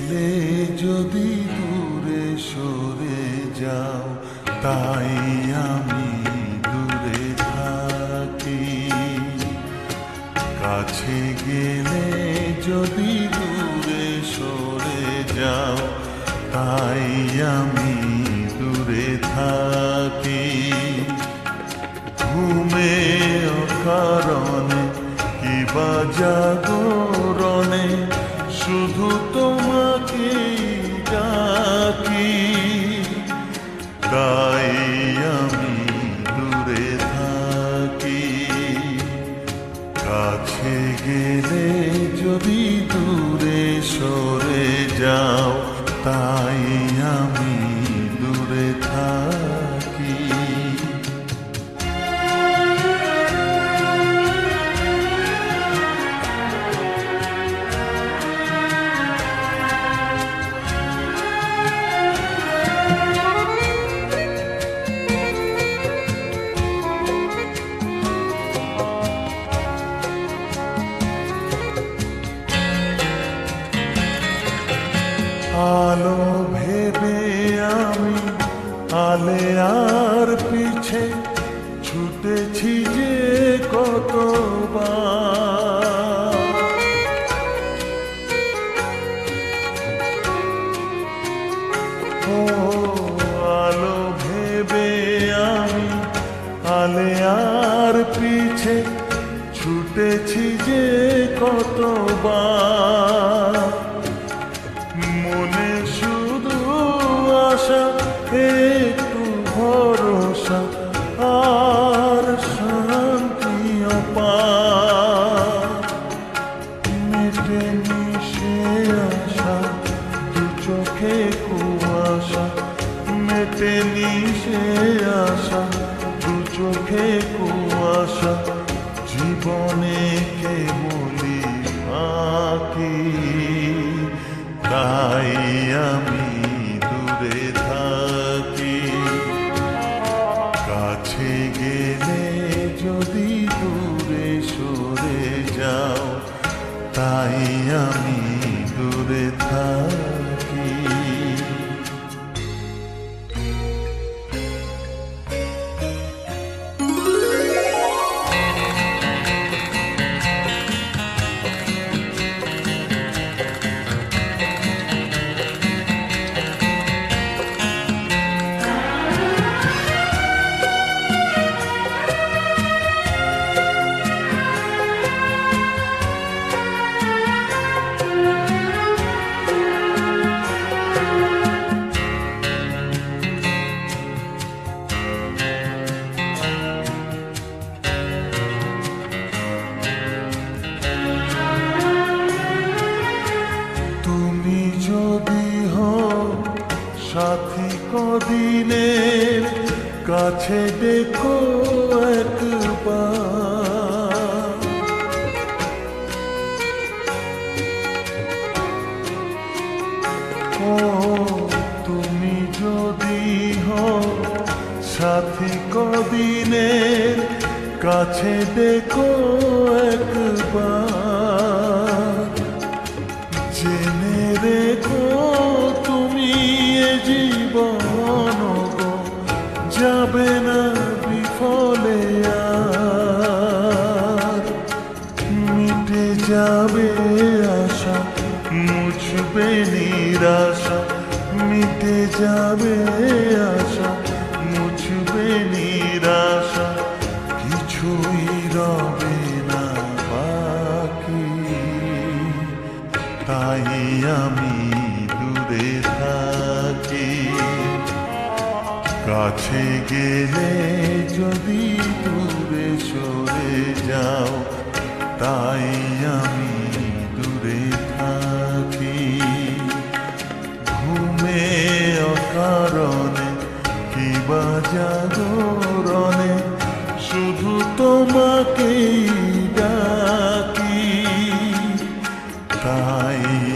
গেলে যদি দূরে সরে যাও, তাই আমি দূরে থাকি। কাছে গেলে যদি দূরে সরে যাও, তাই আমি দূরে থাকি। ঘুমে কারণে বাজা জাগরণে শুধু তোমাকে ডাকি তাই আমি দূরে থাকি। কাছে গেলে যদি দূরে সরে যাও তাই আর পিছে ছুটেছি যে কতবার। ও আলো ভেবে আমি আলে আর পিছে ছুটেছি যে কতবার। মেটে মিশে আসা দু চোখে কুয়াশা, জীবনে কেবলি ফাঁকি। তাই আমি দূরে থাকি। কাছে গেলে যদি দূরে সরে যাও, তাই আমি দূরে থাকি। সাথী কদিনের কাছে দেখো একবার। ও তুমি যদি হও সাথী কদিনের কাছে দেখো একবার। যাবে না বিফলে মিটে যাবে আশা মুছবে নিরাশা। মিটে যাবে আশা মুছবে নিরাশা কাছে গেলে যদি দূরে সরে যাও, তাই আমি দূরে থাকি। ঘুমে অকারণে কিবা জাগরণে শুধু তোমাকেই ডাকি। তাই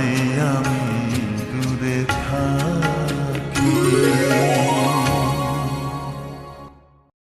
I am.